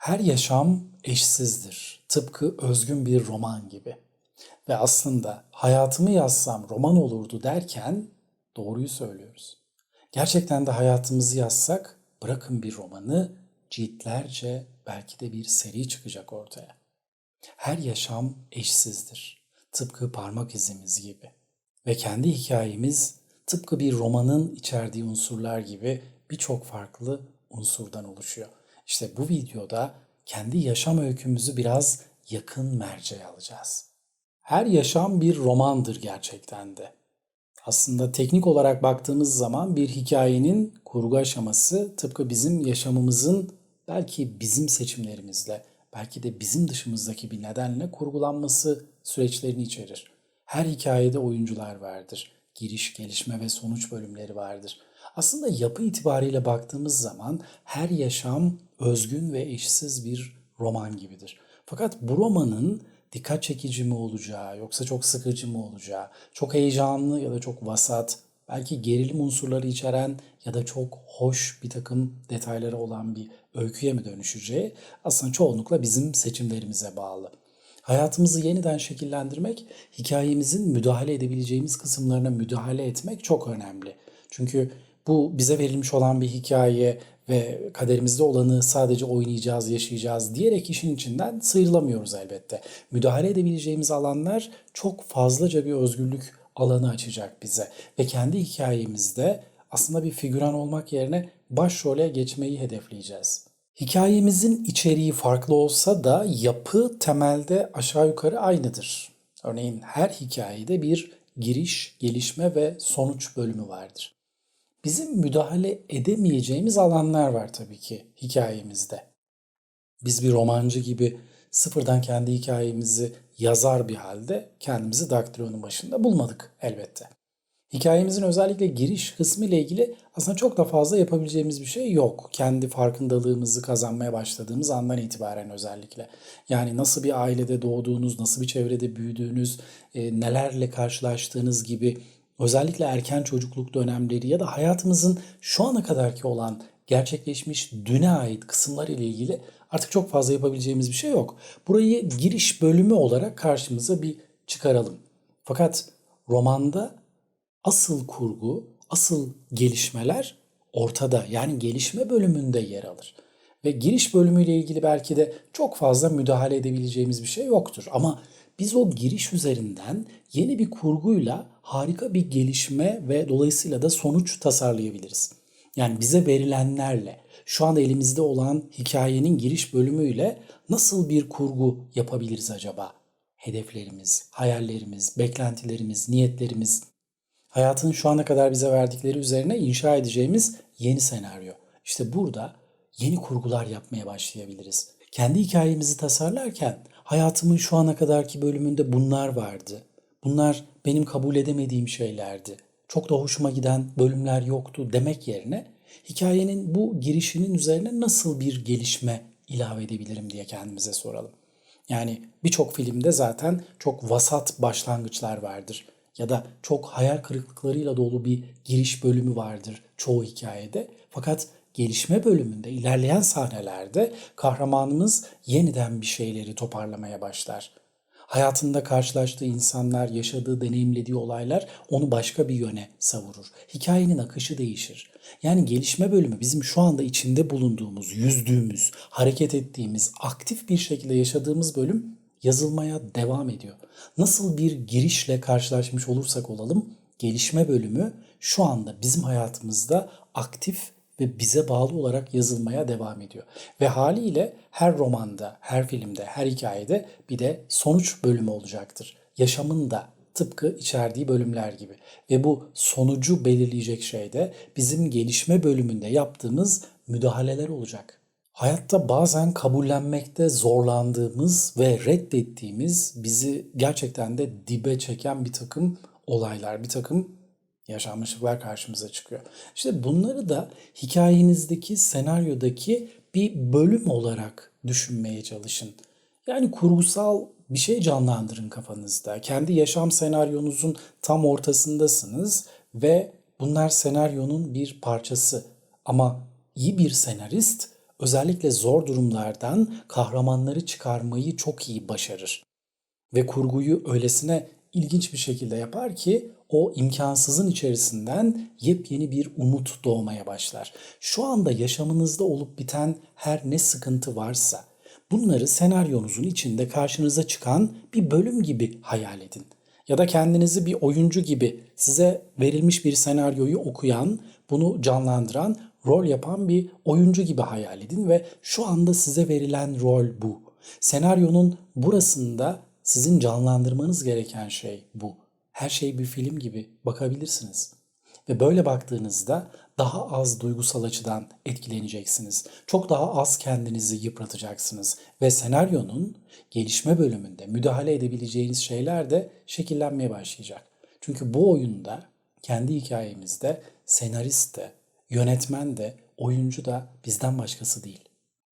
Her yaşam eşsizdir. Tıpkı özgün bir roman gibi. Ve aslında hayatımı yazsam roman olurdu derken doğruyu söylüyoruz. Gerçekten de hayatımızı yazsak bırakın bir romanı ciltlerce belki de bir seri çıkacak ortaya. Her yaşam eşsizdir. Tıpkı parmak izimiz gibi. Ve kendi hikayemiz tıpkı bir romanın içerdiği unsurlar gibi birçok farklı unsurdan oluşuyor. İşte bu videoda kendi yaşam öykümüzü biraz yakın merceğe alacağız. Her yaşam bir romandır gerçekten de. Aslında teknik olarak baktığımız zaman bir hikayenin kurgu aşaması tıpkı bizim yaşamımızın belki bizim seçimlerimizle, belki de bizim dışımızdaki bir nedenle kurgulanması süreçlerini içerir. Her hikayede oyuncular vardır. Giriş, gelişme ve sonuç bölümleri vardır. Aslında yapı itibariyle baktığımız zaman her yaşam özgün ve eşsiz bir roman gibidir. Fakat bu romanın dikkat çekici mi olacağı, yoksa çok sıkıcı mı olacağı, çok heyecanlı ya da çok vasat, belki gerilim unsurları içeren ya da çok hoş bir takım detayları olan bir öyküye mi dönüşeceği aslında çoğunlukla bizim seçimlerimize bağlı. Hayatımızı yeniden şekillendirmek, hikayemizin müdahale edebileceğimiz kısımlarına müdahale etmek çok önemli. Çünkü bu bize verilmiş olan bir hikaye ve kaderimizde olanı sadece oynayacağız, yaşayacağız diyerek işin içinden sıyrılamıyoruz elbette. Müdahale edebileceğimiz alanlar çok fazlaca bir özgürlük alanı açacak bize ve kendi hikayemizde aslında bir figüran olmak yerine başrole geçmeyi hedefleyeceğiz. Hikayemizin içeriği farklı olsa da yapı temelde aşağı yukarı aynıdır. Örneğin her hikayede bir giriş, gelişme ve sonuç bölümü vardır. Bizim müdahale edemeyeceğimiz alanlar var tabii ki hikayemizde. Biz bir romancı gibi sıfırdan kendi hikayemizi yazar bir halde kendimizi daktrilonun başında bulmadık elbette. Hikayemizin özellikle giriş kısmı ile ilgili aslında çok da fazla yapabileceğimiz bir şey yok. Kendi farkındalığımızı kazanmaya başladığımız andan itibaren özellikle. Yani nasıl bir ailede doğduğunuz, nasıl bir çevrede büyüdüğünüz, e, nelerle karşılaştığınız gibi özellikle erken çocukluk dönemleri ya da hayatımızın şu ana kadarki olan gerçekleşmiş düne ait kısımlar ile ilgili artık çok fazla yapabileceğimiz bir şey yok. Burayı giriş bölümü olarak karşımıza bir çıkaralım. Fakat romanda asıl kurgu, asıl gelişmeler ortada. Yani gelişme bölümünde yer alır. Ve giriş bölümüyle ilgili belki de çok fazla müdahale edebileceğimiz bir şey yoktur. Ama biz o giriş üzerinden yeni bir kurguyla harika bir gelişme ve dolayısıyla da sonuç tasarlayabiliriz. Yani bize verilenlerle, şu anda elimizde olan hikayenin giriş bölümüyle nasıl bir kurgu yapabiliriz acaba? Hedeflerimiz, hayallerimiz, beklentilerimiz, niyetlerimiz, hayatın şu ana kadar bize verdikleri üzerine inşa edeceğimiz yeni senaryo. İşte burada yeni kurgular yapmaya başlayabiliriz. Kendi hikayemizi tasarlarken hayatımın şu ana kadarki bölümünde bunlar vardı. Bunlar benim kabul edemediğim şeylerdi. Çok da hoşuma giden bölümler yoktu demek yerine hikayenin bu girişinin üzerine nasıl bir gelişme ilave edebilirim diye kendimize soralım. Yani birçok filmde zaten çok vasat başlangıçlar vardır ya da çok hayal kırıklıklarıyla dolu bir giriş bölümü vardır çoğu hikayede. Fakat gelişme bölümünde ilerleyen sahnelerde kahramanımız yeniden bir şeyleri toparlamaya başlar. Hayatında karşılaştığı insanlar, yaşadığı, deneyimlediği olaylar onu başka bir yöne savurur. Hikayenin akışı değişir. Yani gelişme bölümü bizim şu anda içinde bulunduğumuz, yüzdüğümüz, hareket ettiğimiz, aktif bir şekilde yaşadığımız bölüm yazılmaya devam ediyor. Nasıl bir girişle karşılaşmış olursak olalım, gelişme bölümü şu anda bizim hayatımızda aktif ve bize bağlı olarak yazılmaya devam ediyor. Ve haliyle her romanda, her filmde, her hikayede bir de sonuç bölümü olacaktır. Yaşamın da tıpkı içerdiği bölümler gibi. Ve bu sonucu belirleyecek şey de bizim gelişme bölümünde yaptığımız müdahaleler olacak. Hayatta bazen kabullenmekte zorlandığımız ve reddettiğimiz bizi gerçekten de dibe çeken bir takım olaylar, bir takım yaşanmışlıklar karşımıza çıkıyor. İşte bunları da hikayenizdeki, senaryodaki bir bölüm olarak düşünmeye çalışın. Yani kurgusal bir şey canlandırın kafanızda. Kendi yaşam senaryonuzun tam ortasındasınız ve bunlar senaryonun bir parçası. Ama iyi bir senarist özellikle zor durumlardan kahramanları çıkarmayı çok iyi başarır. Ve kurguyu öylesine ilginç bir şekilde yapar ki o imkansızın içerisinden yepyeni bir umut doğmaya başlar. Şu anda yaşamınızda olup biten her ne sıkıntı varsa bunları senaryonuzun içinde karşınıza çıkan bir bölüm gibi hayal edin. Ya da kendinizi bir oyuncu gibi size verilmiş bir senaryoyu okuyan, bunu canlandıran, rol yapan bir oyuncu gibi hayal edin ve şu anda size verilen rol bu. Senaryonun burasında sizin canlandırmanız gereken şey bu. Her şey bir film gibi bakabilirsiniz. Ve böyle baktığınızda daha az duygusal açıdan etkileneceksiniz. Çok daha az kendinizi yıpratacaksınız. Ve senaryonun gelişme bölümünde müdahale edebileceğiniz şeyler de şekillenmeye başlayacak. Çünkü bu oyunda kendi hikayemizde senarist de, yönetmen de, oyuncu da bizden başkası değil.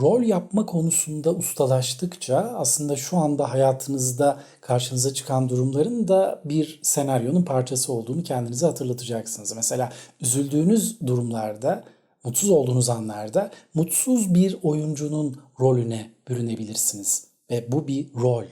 Rol yapma konusunda ustalaştıkça aslında şu anda hayatınızda karşınıza çıkan durumların da bir senaryonun parçası olduğunu kendinize hatırlatacaksınız. Mesela üzüldüğünüz durumlarda, mutsuz olduğunuz anlarda mutsuz bir oyuncunun rolüne bürünebilirsiniz. Ve bu bir rol.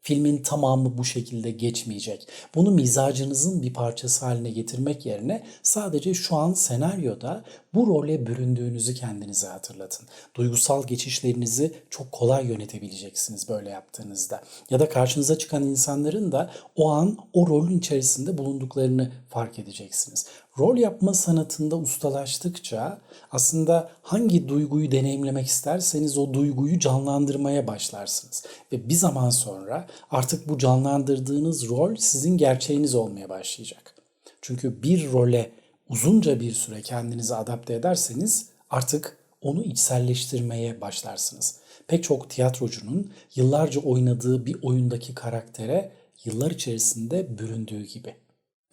Filmin tamamı bu şekilde geçmeyecek. Bunu mizacınızın bir parçası haline getirmek yerine sadece şu an senaryoda bu role büründüğünüzü kendinize hatırlatın. Duygusal geçişlerinizi çok kolay yönetebileceksiniz böyle yaptığınızda. Ya da karşınıza çıkan insanların da o an o rolün içerisinde bulunduklarını fark edeceksiniz. Rol yapma sanatında ustalaştıkça aslında hangi duyguyu deneyimlemek isterseniz o duyguyu canlandırmaya başlarsınız. Ve bir zaman sonra artık bu canlandırdığınız rol sizin gerçeğiniz olmaya başlayacak. Çünkü bir role uzunca bir süre kendinizi adapte ederseniz artık onu içselleştirmeye başlarsınız. Pek çok tiyatrocunun yıllarca oynadığı bir oyundaki karaktere yıllar içerisinde büründüğü gibi.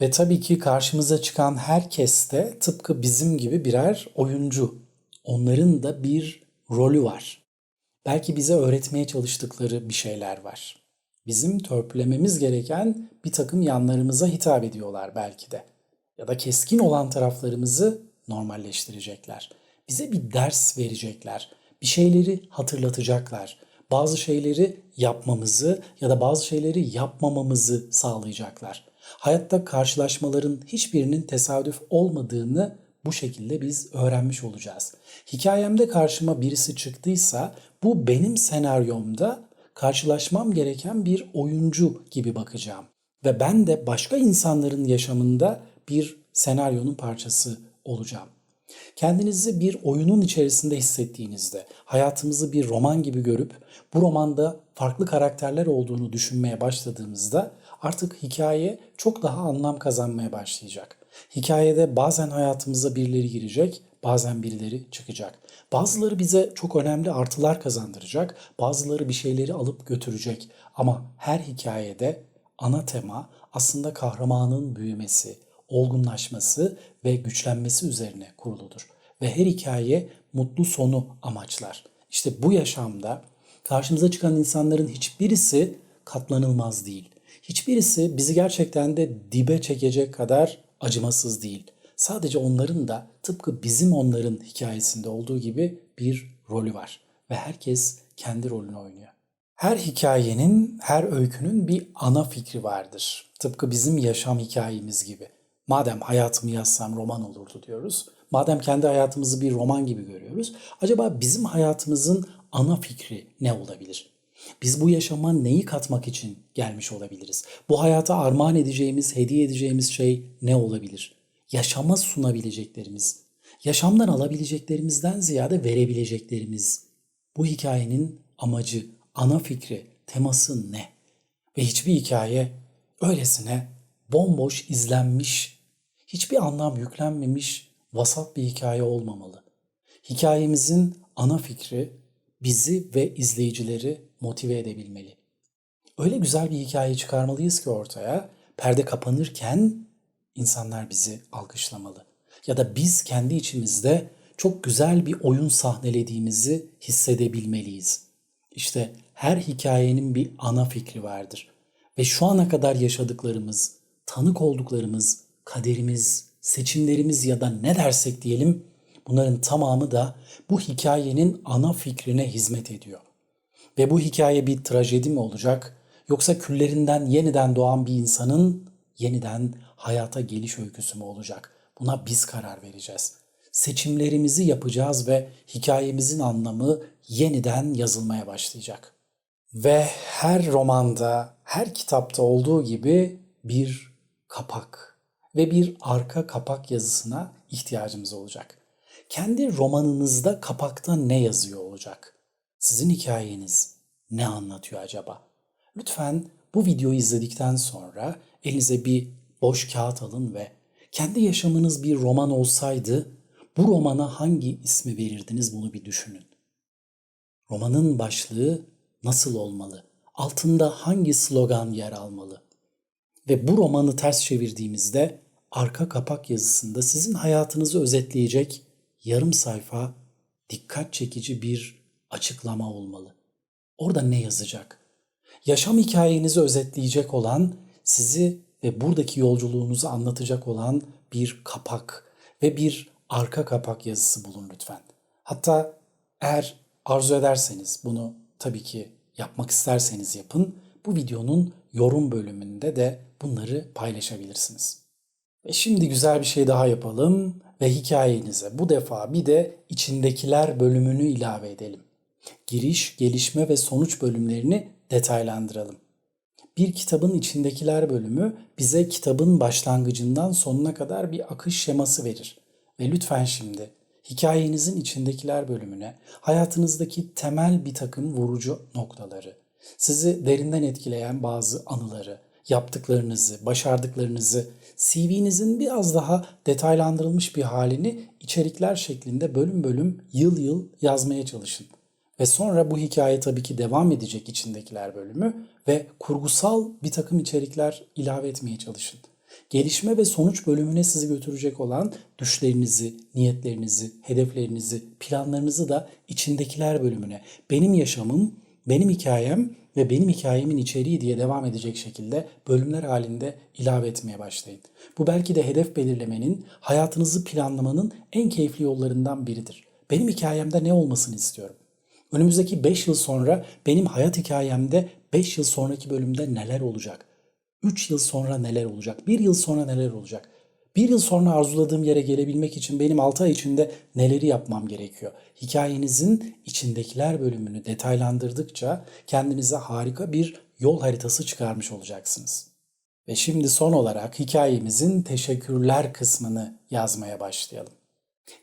Ve tabii ki karşımıza çıkan herkes de tıpkı bizim gibi birer oyuncu. Onların da bir rolü var. Belki bize öğretmeye çalıştıkları bir şeyler var. Bizim törpülememiz gereken bir takım yanlarımıza hitap ediyorlar belki de. Ya da keskin olan taraflarımızı normalleştirecekler. Bize bir ders verecekler. Bir şeyleri hatırlatacaklar. Bazı şeyleri yapmamızı ya da bazı şeyleri yapmamamızı sağlayacaklar. Hayatta karşılaşmaların hiçbirinin tesadüf olmadığını bu şekilde biz öğrenmiş olacağız. Hikayemde karşıma birisi çıktıysa bu benim senaryomda karşılaşmam gereken bir oyuncu gibi bakacağım. Ve ben de başka insanların yaşamında bir senaryonun parçası olacağım. Kendinizi bir oyunun içerisinde hissettiğinizde, hayatımızı bir roman gibi görüp bu romanda farklı karakterler olduğunu düşünmeye başladığımızda artık hikaye çok daha anlam kazanmaya başlayacak. Hikayede bazen hayatımıza birileri girecek, bazen birileri çıkacak. Bazıları bize çok önemli artılar kazandıracak, bazıları bir şeyleri alıp götürecek. Ama her hikayede ana tema aslında kahramanın büyümesi, olgunlaşması ve güçlenmesi üzerine kuruludur. Ve her hikaye mutlu sonu amaçlar. İşte bu yaşamda karşımıza çıkan insanların hiçbirisi katlanılmaz değil. Hiçbirisi bizi gerçekten de dibe çekecek kadar acımasız değil. Sadece onların da tıpkı bizim onların hikayesinde olduğu gibi bir rolü var ve herkes kendi rolünü oynuyor. Her hikayenin, her öykünün bir ana fikri vardır. Tıpkı bizim yaşam hikayemiz gibi. Madem hayatımı yazsam roman olurdu diyoruz. Madem kendi hayatımızı bir roman gibi görüyoruz. Acaba bizim hayatımızın ana fikri ne olabilir? Biz bu yaşama neyi katmak için gelmiş olabiliriz? Bu hayata armağan edeceğimiz, hediye edeceğimiz şey ne olabilir? Yaşama sunabileceklerimiz, yaşamdan alabileceklerimizden ziyade verebileceklerimiz. Bu hikayenin amacı, ana fikri, teması ne? Ve hiçbir hikaye öylesine bomboş izlenmiş, hiçbir anlam yüklenmemiş vasat bir hikaye olmamalı. Hikayemizin ana fikri bizi ve izleyicileri motive edebilmeli. Öyle güzel bir hikaye çıkarmalıyız ki ortaya perde kapanırken insanlar bizi alkışlamalı. Ya da biz kendi içimizde çok güzel bir oyun sahnelediğimizi hissedebilmeliyiz. İşte her hikayenin bir ana fikri vardır. Ve şu ana kadar yaşadıklarımız, tanık olduklarımız, kaderimiz, seçimlerimiz ya da ne dersek diyelim Bunların tamamı da bu hikayenin ana fikrine hizmet ediyor. Ve bu hikaye bir trajedi mi olacak yoksa küllerinden yeniden doğan bir insanın yeniden hayata geliş öyküsü mü olacak? Buna biz karar vereceğiz. Seçimlerimizi yapacağız ve hikayemizin anlamı yeniden yazılmaya başlayacak. Ve her romanda, her kitapta olduğu gibi bir kapak ve bir arka kapak yazısına ihtiyacımız olacak. Kendi romanınızda kapakta ne yazıyor olacak? Sizin hikayeniz ne anlatıyor acaba? Lütfen bu videoyu izledikten sonra elinize bir boş kağıt alın ve kendi yaşamınız bir roman olsaydı bu romana hangi ismi verirdiniz bunu bir düşünün. Romanın başlığı nasıl olmalı? Altında hangi slogan yer almalı? Ve bu romanı ters çevirdiğimizde arka kapak yazısında sizin hayatınızı özetleyecek yarım sayfa dikkat çekici bir açıklama olmalı. Orada ne yazacak? Yaşam hikayenizi özetleyecek olan, sizi ve buradaki yolculuğunuzu anlatacak olan bir kapak ve bir arka kapak yazısı bulun lütfen. Hatta eğer arzu ederseniz bunu tabii ki yapmak isterseniz yapın. Bu videonun yorum bölümünde de bunları paylaşabilirsiniz. Ve şimdi güzel bir şey daha yapalım ve hikayenize bu defa bir de içindekiler bölümünü ilave edelim. Giriş, gelişme ve sonuç bölümlerini detaylandıralım. Bir kitabın içindekiler bölümü bize kitabın başlangıcından sonuna kadar bir akış şeması verir. Ve lütfen şimdi hikayenizin içindekiler bölümüne hayatınızdaki temel bir takım vurucu noktaları, sizi derinden etkileyen bazı anıları, yaptıklarınızı, başardıklarınızı, CV'nizin biraz daha detaylandırılmış bir halini içerikler şeklinde bölüm bölüm, yıl yıl yazmaya çalışın. Ve sonra bu hikaye tabii ki devam edecek içindekiler bölümü ve kurgusal bir takım içerikler ilave etmeye çalışın. Gelişme ve sonuç bölümüne sizi götürecek olan düşlerinizi, niyetlerinizi, hedeflerinizi, planlarınızı da içindekiler bölümüne benim yaşamım, benim hikayem ve benim hikayemin içeriği diye devam edecek şekilde bölümler halinde ilave etmeye başlayın. Bu belki de hedef belirlemenin, hayatınızı planlamanın en keyifli yollarından biridir. Benim hikayemde ne olmasını istiyorum? Önümüzdeki 5 yıl sonra benim hayat hikayemde 5 yıl sonraki bölümde neler olacak? 3 yıl sonra neler olacak? 1 yıl sonra neler olacak? Bir yıl sonra arzuladığım yere gelebilmek için benim 6 ay içinde neleri yapmam gerekiyor? Hikayenizin içindekiler bölümünü detaylandırdıkça kendinize harika bir yol haritası çıkarmış olacaksınız. Ve şimdi son olarak hikayemizin teşekkürler kısmını yazmaya başlayalım.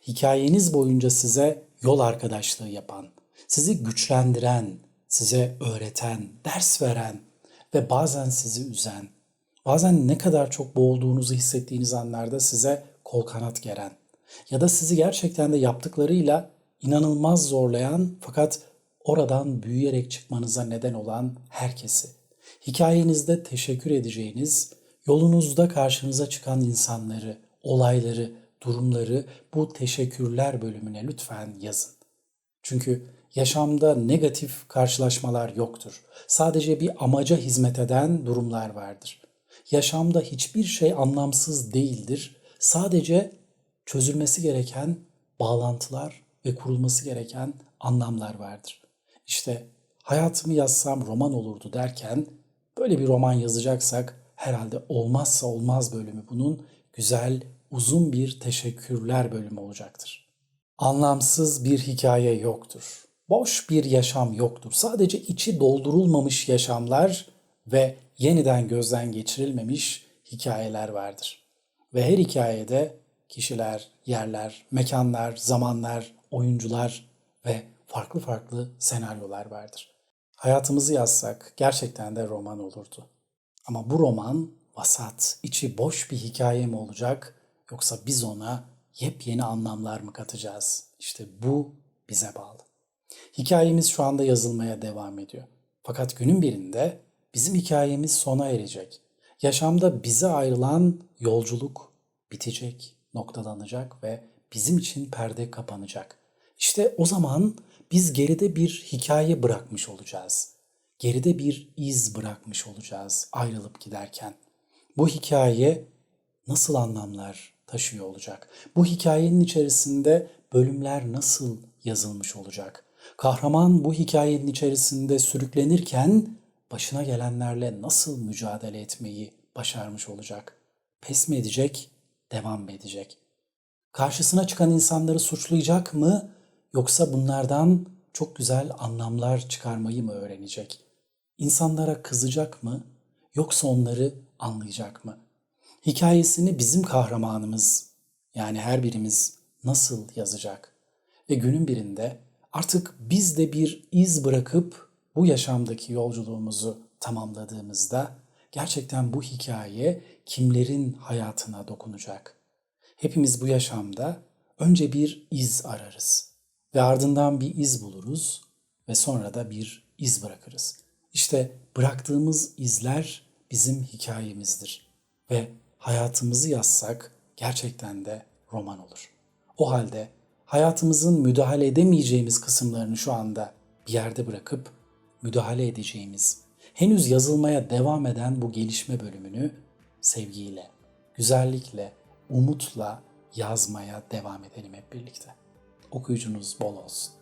Hikayeniz boyunca size yol arkadaşlığı yapan, sizi güçlendiren, size öğreten, ders veren ve bazen sizi üzen, bazen ne kadar çok boğulduğunuzu hissettiğiniz anlarda size kol kanat geren ya da sizi gerçekten de yaptıklarıyla inanılmaz zorlayan fakat oradan büyüyerek çıkmanıza neden olan herkesi, hikayenizde teşekkür edeceğiniz, yolunuzda karşınıza çıkan insanları, olayları, durumları bu teşekkürler bölümüne lütfen yazın. Çünkü yaşamda negatif karşılaşmalar yoktur. Sadece bir amaca hizmet eden durumlar vardır. Yaşamda hiçbir şey anlamsız değildir. Sadece çözülmesi gereken bağlantılar ve kurulması gereken anlamlar vardır. İşte hayatımı yazsam roman olurdu derken böyle bir roman yazacaksak herhalde olmazsa olmaz bölümü bunun güzel, uzun bir teşekkürler bölümü olacaktır. Anlamsız bir hikaye yoktur. Boş bir yaşam yoktur. Sadece içi doldurulmamış yaşamlar ve yeniden gözden geçirilmemiş hikayeler vardır. Ve her hikayede kişiler, yerler, mekanlar, zamanlar, oyuncular ve farklı farklı senaryolar vardır. Hayatımızı yazsak gerçekten de roman olurdu. Ama bu roman vasat, içi boş bir hikaye mi olacak yoksa biz ona yepyeni anlamlar mı katacağız? İşte bu bize bağlı. Hikayemiz şu anda yazılmaya devam ediyor. Fakat günün birinde bizim hikayemiz sona erecek. Yaşamda bize ayrılan yolculuk bitecek, noktalanacak ve bizim için perde kapanacak. İşte o zaman biz geride bir hikaye bırakmış olacağız. Geride bir iz bırakmış olacağız ayrılıp giderken. Bu hikaye nasıl anlamlar taşıyor olacak? Bu hikayenin içerisinde bölümler nasıl yazılmış olacak? Kahraman bu hikayenin içerisinde sürüklenirken başına gelenlerle nasıl mücadele etmeyi başarmış olacak? Pes mi edecek, devam mı edecek? Karşısına çıkan insanları suçlayacak mı yoksa bunlardan çok güzel anlamlar çıkarmayı mı öğrenecek? İnsanlara kızacak mı yoksa onları anlayacak mı? Hikayesini bizim kahramanımız yani her birimiz nasıl yazacak? Ve günün birinde artık biz de bir iz bırakıp bu yaşamdaki yolculuğumuzu tamamladığımızda gerçekten bu hikaye kimlerin hayatına dokunacak? Hepimiz bu yaşamda önce bir iz ararız ve ardından bir iz buluruz ve sonra da bir iz bırakırız. İşte bıraktığımız izler bizim hikayemizdir ve hayatımızı yazsak gerçekten de roman olur. O halde hayatımızın müdahale edemeyeceğimiz kısımlarını şu anda bir yerde bırakıp müdahale edeceğimiz, henüz yazılmaya devam eden bu gelişme bölümünü sevgiyle, güzellikle, umutla yazmaya devam edelim hep birlikte. Okuyucunuz bol olsun.